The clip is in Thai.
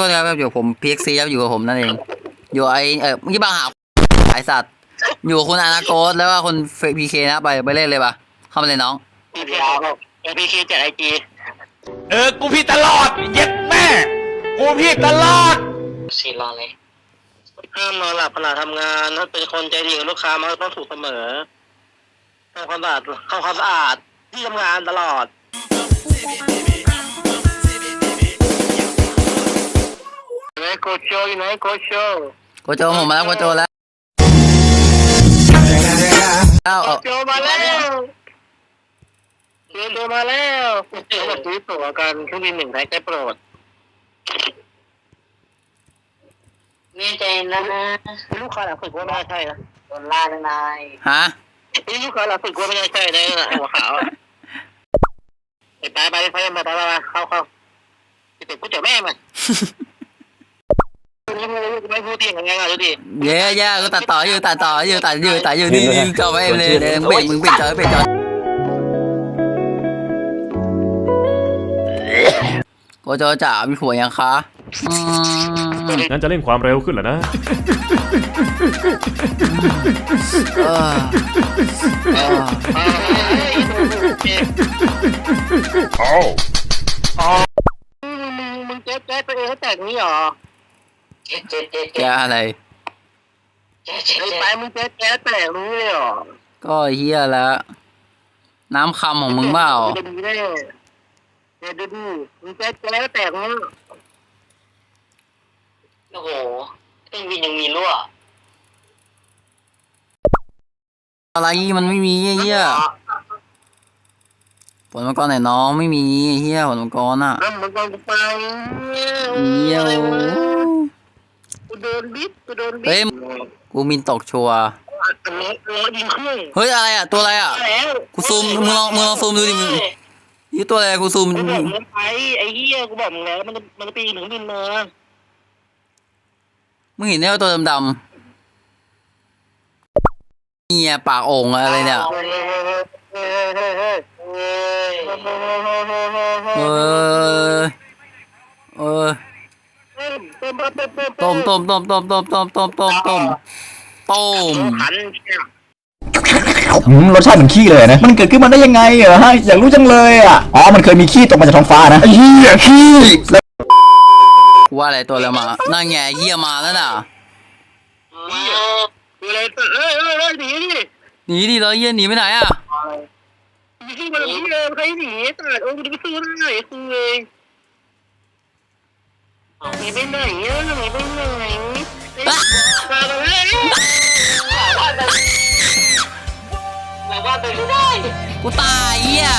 ก็ครับอยู่ผมพีเอ็กซีครับอยู่กับผมนั่นเอง อยู่ไอเออเมื่อกี้บางหาไอสัตว์ อยู่กับคุณอนาโกสแล้วก็คุณพีเคนะไปไปเล่นเลยปะเข้ามาเลยน้องพีพีเอพีเคจากไอจีเออ กูผิดตลอด เย็ดแม่ กูผิดตลอดสี่รอเลยห้ามนอนหลับขณะทำงานถ้าเป็นคนใจดีกับลูกค้ามันก็ต้องถูกเสมอทำความสะอาดทำความสะอาดที่ทำงานตลอด ไหนโกโจอยู่ไหนโกโจโกโจผมมาแล้วโกโจแล้วเอาโกเอาโจมาแล้วโกโจมาแล้วเดี๋ยวมาซื้อตั๋วกันเครื่องบินหนึ่งไทยใจโปรดแน่ใจนะลูกค้าหลักฝึกว่าไม่น่าใช่นะโดนล่าเลยนายฮะนี่ลูกค้าหลักฝึกว่าไม่น่าใช่นะหัวขาวอะไปไปไปไปมาไปไปเข้าเข้าไปเตะกูเจอแม่มัน ไม่พูดเที่ยงยังไงดูดิเย้เย้ก็ตัดต่ออยู่ตัดต่ออยู่ตัดอยู่ตัดอยู่นี่นี่จอไปเลยเลยมึงเบรกมึงเบรกจอเบรกจอโกโจจ๋ามีผัวยังคะอืมงั้นจะเร่งความเร็วขึ้นเหรอนะเออเออมึงเจ๊เจ๊ตัวเองเขาแต่งนี้หรอ เจ็ดเจ็ดเจ็ดแกเจ็ดอะไรเจ็ดเจ็ดไอ้เจ็ดไปมึงเจ๊เจ๊แต่งนี้เลยหรอ ก็เฮียแล้ว น้ำคำของมึงเปล่าจะดีแน่เดี๋ยวดูดิมึงเจ๊เจ๊แต่งนี้โอ้โหเครื่องบินยังมีรั่วอะไรมันไม่มีเฮียผลมังกรไหนน้องไม่มีเฮียผลมังกรอะแล้วมึงก็ไปเฮียกูโด นบิดกูโดนบิดเฮ้ยกูมินตกชัวร์อันนี้ล้อยิงเครื่องเฮ้ยอะไรอะตัวอะไรอะแล้วกูซูมมึงลองมึงลองซูมดูดิมึงนี่ตัวอะไรกูซูมกูบอกมึงไปไอ้เหี้ยกูบอกมึงแล้วมันจะมันจะปีนถึงบินมามึงเห็นเนี่ยตัวดำๆเนี่ยปากโอ่งอะไรเนี่ยเฮ้ยเฮ้ยเฮ้ยเฮ้ยเฮ้ยเออ เออต้มต้มต้มต้มต้มต้มต้มต้มต้มต้มต้มต้มขันอืมรสชาติเหมือนขี้เลยนะ มันเกิดขึ้นมาได้ยังไงเหรอฮะ อยากรู้จังเลยอะ อ๋อ มันเคยมีขี้ตกมาจากท้องฟ้านะไอ้เหี้ยขี้แล้วกูว่าอะไรตัวอะไรมา นั่นไงเฮียมาแล้วน่ะดูเลยเอ้ยเอ้ยเอ้ยหนีดิหนีดิเราเฮียหนีไปไหนอะหนีมาหนีเลยใครหนีตัดโอ้กูจะไปซื้อได้คุยหนี ไปไหนอะหนีไปไหนมาเลยหลังบ้านไปไม่ได้ กูตายอะ